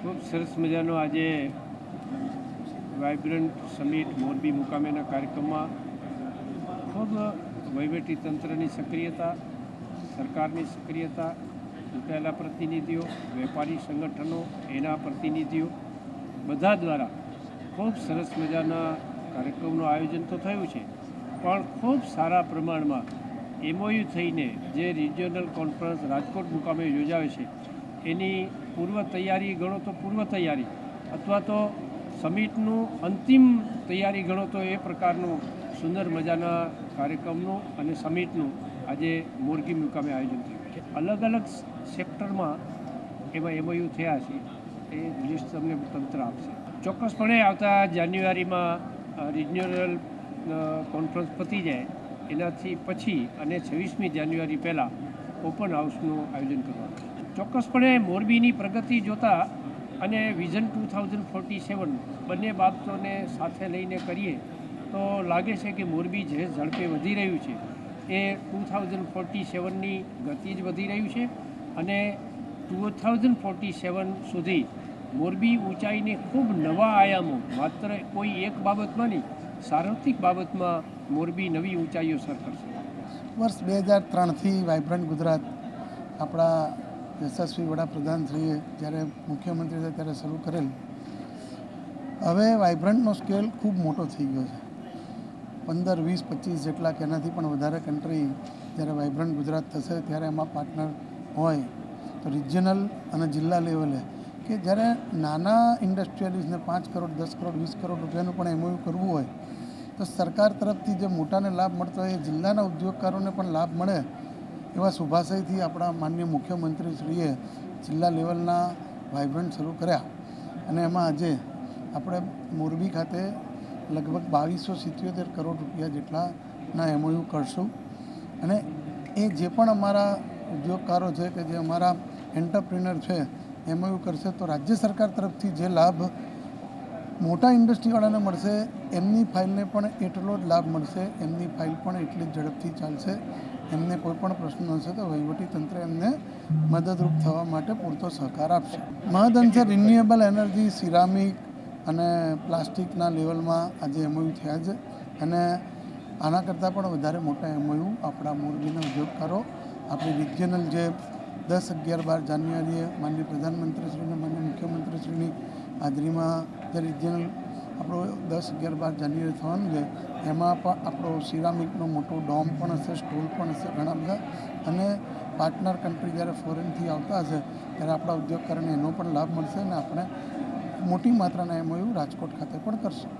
ખૂબ સરસ મજાનો આજે વાઇબ્રન્ટ સમિટ મોરબી મુકામેના કાર્યક્રમમાં ખૂબ વહીવટી તંત્રની સક્રિયતા, સરકારની સક્રિયતા ચૂંટાયેલા પ્રતિનિધિઓ, વેપારી સંગઠનો, એના પ્રતિનિધિઓ, બધા દ્વારા ખૂબ સરસ મજાના કાર્યક્રમનું આયોજન તો થયું છે, પણ ખૂબ સારા પ્રમાણમાં એમઓયુ થઈને જે રિજિયોનલ કોન્ફરન્સ રાજકોટ મુકામે યોજાવે છે, એની પૂર્વ તૈયારી ગણો તો પૂર્વ તૈયારી, અથવા તો સમિટનું અંતિમ તૈયારી ગણો તો એ પ્રકારનું સુંદર મજાના કાર્યક્રમનું અને સમિટનું આજે મોરગી મુકામે આયોજન થયું. છે અલગ અલગ સેક્ટરમાં એમાં એમઓયુ થયા છે, એ લિસ્ટ તમને તંત્ર આપશે. ચોક્કસપણે આવતા જાન્યુઆરીમાં રિજનલ કોન્ફરન્સ પતી જાય, એનાથી પછી અને છવ્વીસમી જાન્યુઆરી પહેલાં ઓપન હાઉસનું આયોજન કરવાનું છે. ચોક્કસપણે મોરબીની પ્રગતિ જોતા અને vision two thousand forty seven બંને બાબતોને સાથે લઈને કરીએ, તો લાગે છે કે મોરબી જે ઝડપે વધી રહ્યું છે, એ ટુ થાઉઝન્ડ ફોર્ટી સેવનની ગતિ જ વધી રહ્યું છે અને ટુ થાઉઝન્ડ ફોર્ટી સેવન સુધી મોરબી ઊંચાઈને ખૂબ નવા આયામો, માત્ર કોઈ એક બાબતમાં નહીં, સાર્વત્રિક બાબતમાં મોરબી નવી ઊંચાઈઓ સર કરશે. વર્ષ બે હજાર ત્રણથી વાઇબ્રન્ટ ગુજરાત આપણા યશસ્વી વડાપ્રધાનશ્રીએ જ્યારે મુખ્યમંત્રી હતા ત્યારે શરૂ કરેલ. હવે વાઇબ્રન્ટનો સ્કેલ ખૂબ મોટો થઈ ગયો છે. પંદર, વીસ, પચીસ જેટલા કે એનાથી પણ વધારે કન્ટ્રી જ્યારે વાઇબ્રન્ટ ગુજરાત થશે, ત્યારે એમાં પાર્ટનર હોય, તો રિજિયનલ અને જિલ્લા લેવલે કે જ્યારે નાના ઇન્ડસ્ટ્રીયલિસ્ટને પાંચ કરોડ, દસ કરોડ, વીસ કરોડ રૂપિયાનું પણ એમઓયુ કરવું હોય, તો સરકાર તરફથી જે મોટાને લાભ મળતો હોય, એ જિલ્લાના ઉદ્યોગકારોને પણ લાભ મળે એવા શુભાશયથી આપણા માનનીય મુખ્યમંત્રીશ્રીએ જિલ્લા લેવલના વાઇબ્રન્ટ શરૂ કર્યા. અને એમાં આજે આપણે મોરબી ખાતે લગભગ બાવીસો સિત્યોતેર કરોડ રૂપિયા જેટલાના એમઓયુ કરશું. અને એ જે પણ અમારા ઉદ્યોગકારો છે કે જે અમારા એન્ટરપ્રિનર છે, એમઓયુ કરશે તો રાજ્ય સરકાર તરફથી જે લાભ મોટા ઇન્ડસ્ટ્રીવાળાને મળશે, એમની ફાઇલને પણ એટલો જ લાભ મળશે, એમની ફાઇલ પણ એટલી જ ઝડપથી ચાલશે, એમને કોઈ પણ પ્રશ્ન હશે તો તંત્ર એમને મદદરૂપ થવા માટે પૂરતો સહકાર આપશે. મહદઅંશે રિન્યુએબલ એનર્જી, સિરામિક અને પ્લાસ્ટિકના લેવલમાં આજે એમઓયુ થયા છે અને આના કરતાં પણ વધારે મોટા એમઓયુ આપણા મોરબીના ઉદ્યોગકારો આપણી રિજિયનલ જે દસ અગિયાર બાર જાન્યુઆરીએ માનનીય પ્રધાનમંત્રીશ્રીને, માનનીય મુખ્યમંત્રીશ્રીની હાજરીમાં જે રિજિયનલ આપણો દસ અગિયાર બાર જાન્યુઆરી થવાનું છે, એમાં પણ આપણો સિરામિકનો મોટો ડોમ પણ હશે, સ્ટોલ પણ હશે ઘણા બધા. અને પાર્ટનર કન્ટ્રી જ્યારે ફોરેનથી આવતા હશે, ત્યારે આપણા ઉદ્યોગકારોને એનો પણ લાભ મળશે અને આપણે મોટી માત્રાના એમઓયુ રાજકોટ ખાતે પણ કરશું.